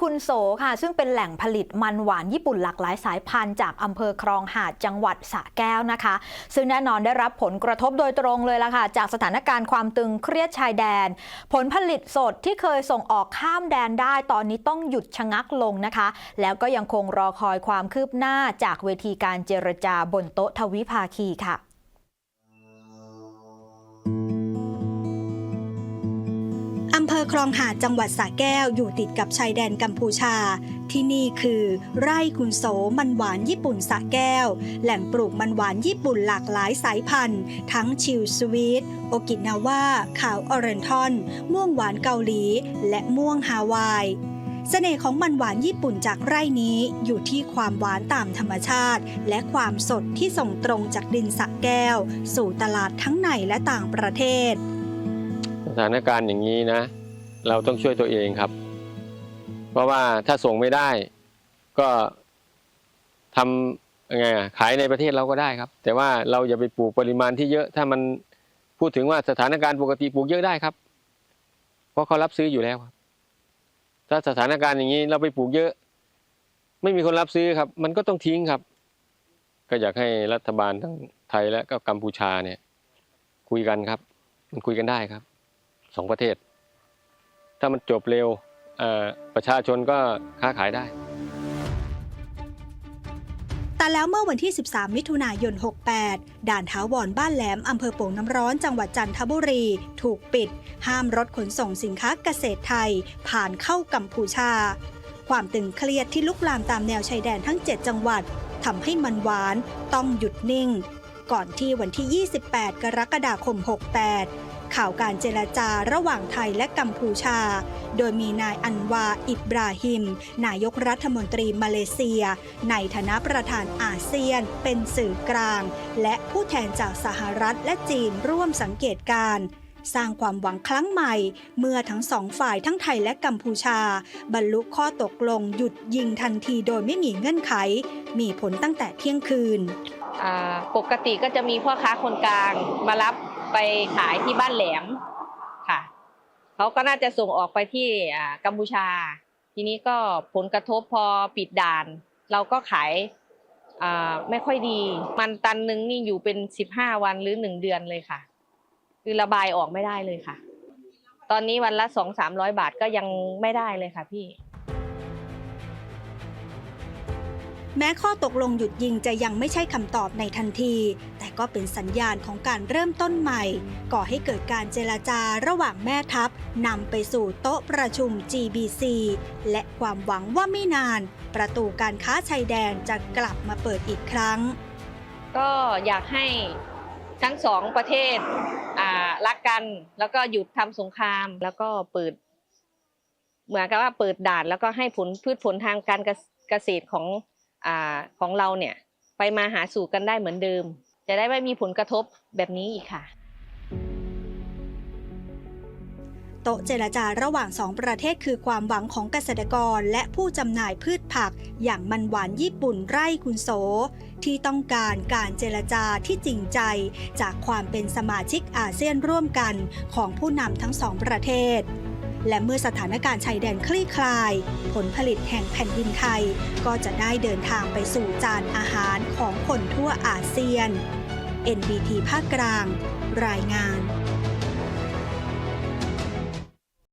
คุณโสค่ะ ซึ่งเป็นแหล่งผลิตมันหวานญี่ปุ่นหลากหลายสายพันธุ์จากอำเภอคลองหาดจังหวัดสระแก้วนะคะ ซึ่งแน่นอนได้รับผลกระทบโดยตรงเลยล่ะค่ะ จากสถานการณ์ความตึงเครียดชายแดน ผลผลิตสดที่เคยส่งออกข้ามแดนได้ตอนนี้ต้องหยุดชะงักลงนะคะ แล้วก็ยังคงรอคอยความคืบหน้าจากเวทีการเจรจาบนโต๊ะทวิภาคีค่ะ คลองหาดจังหวัดสระแก้วอยู่ติดกับชายแดนกัมพูชา ที่นี่คือไร่คุณโสมันหวานญี่ปุ่นสระแก้ว แหล่งปลูกมันหวานญี่ปุ่นหลากหลายสายพันธุ์ ทั้งชิลสวีทโอกินาว่าขาวออเรนทอน ม่วงหวานเกาหลี และม่วงฮาวายเสน่ห์ของมันหวานญี่ปุ่นจากไร่นี้อยู่ที่ความหวานตามธรรมชาติ และความสดที่ส่งตรงจากดินสระแก้ว สู่ตลาดทั้งในและต่างประเทศ สถานการณ์อย่างนี้นะ เราต้องช่วยตัวเองครับ เพราะว่าถ้าส่งไม่ได้ ก็ทำยังไงขายในประเทศเราก็ได้ครับ แต่ว่าเราอย่าไปปลูกปริมาณที่เยอะ ถ้ามันพูดถึงว่าสถานการณ์ปกติปลูกเยอะได้ครับ เพราะเขารับซื้ออยู่แล้วครับ ถ้าสถานการณ์อย่างนี้เราไปปลูกเยอะ ไม่มีคนรับซื้อครับ มันก็ต้องทิ้งครับ ก็อยากให้รัฐบาลทั้งไทยและก็กัมพูชาเนี่ย คุยกันครับ มันคุยกันได้ครับสองประเทศ ถ้ามันจบเร็วประชาชนก็ค้าขายได้ แต่แล้วเมื่อวันที่ 13 มิถุนายน 68 ด่านท้าวรบ้านแหลม อำเภอโป่งน้ำร้อนจังหวัดจันทบุรี ถูกปิด ห้ามรถขนส่งสินค้าเกษตรไทย ผ่านเข้ากัมพูชา ความตึงเครียดที่ลุกลามตามแนวชายแดนทั้ง 7 จังหวัดทำให้มันหวานต้องหยุดนิ่ง ก่อนที่วันที่ 28 กรกฎาคม 68 ข่าวการเจรจาระหว่างไทยและกัมพูชา โดยมีนายอันวาอิบราฮิม นายกรัฐมนตรีมาเลเซีย ในฐานะประธานอาเซียน เป็นสื่อกลาง และผู้แทนจากสหรัฐและจีนร่วมสังเกตการสร้างความหวังครั้งใหม่ เมื่อทั้งสองฝ่ายทั้งไทยและกัมพูชา บรรลุข้อตกลงหยุดยิงทันทีโดยไม่มีเงื่อนไข มีผลตั้งแต่เที่ยงคืน ปกติก็จะมีพ่อค้าคนกลางมารับ ไปขายที่บ้านแหลมค่ะเขาก็น่าจะส่งออกไปที่กัมพูชา ทีนี้ก็ผลกระทบพอปิดด่าน เราก็ขายไม่ค่อยดี มันตันนึงนี่อยู่เป็นสิบห้าวันหรือหนึ่งเดือนเลยค่ะ คือระบายออกไม่ได้เลยค่ะ ตอนนี้วันละสองสามร้อยบาทก็ยังไม่ได้เลยค่ะพี่ แม้ข้อตกลงหยุดยิงจะยังไม่ใช่คำตอบในทันที แต่ก็เป็นสัญญาณของการเริ่มต้นใหม่ ก่อให้เกิดการเจรจาระหว่างแม่ทัพนำไปสู่โต๊ะประชุม GBC และความหวังว่าไม่นาน ประตูการค้าชายแดนจะกลับมาเปิดอีกครั้ง ก็อยากให้ทั้งสองประเทศรักกันแล้วก็หยุดทำสงครามแล้วก็เปิด เหมือนกับว่าเปิดด่านแล้วก็ให้ผลพืชผลทางการเกษตรของ อของเราเนี่ยไปมาหาสู่กันได้เหมือนเดิม จะได้ไม่มีผลกระทบแบบนี้อีกค่ะ โต๊ะเจรจาระหว่างสองประเทศคือความหวังของเกษตรกรและผู้จำหน่ายพืชผัก อย่างมันหวานญี่ปุ่นไร่คุณโส ที่ต้องการการเจรจาที่จริงใจ จากความเป็นสมาชิกอาเซียนร่วมกันของผู้นำทั้งสองประเทศ และเมื่อสถานการณ์ชายแดนคลี่คลาย ผลผลิตแห่งแผ่นดินไทย ก็จะได้เดินทางไปสู่จานอาหารของคนทั่วอาเซียน NBT ภาคกลาง รายงาน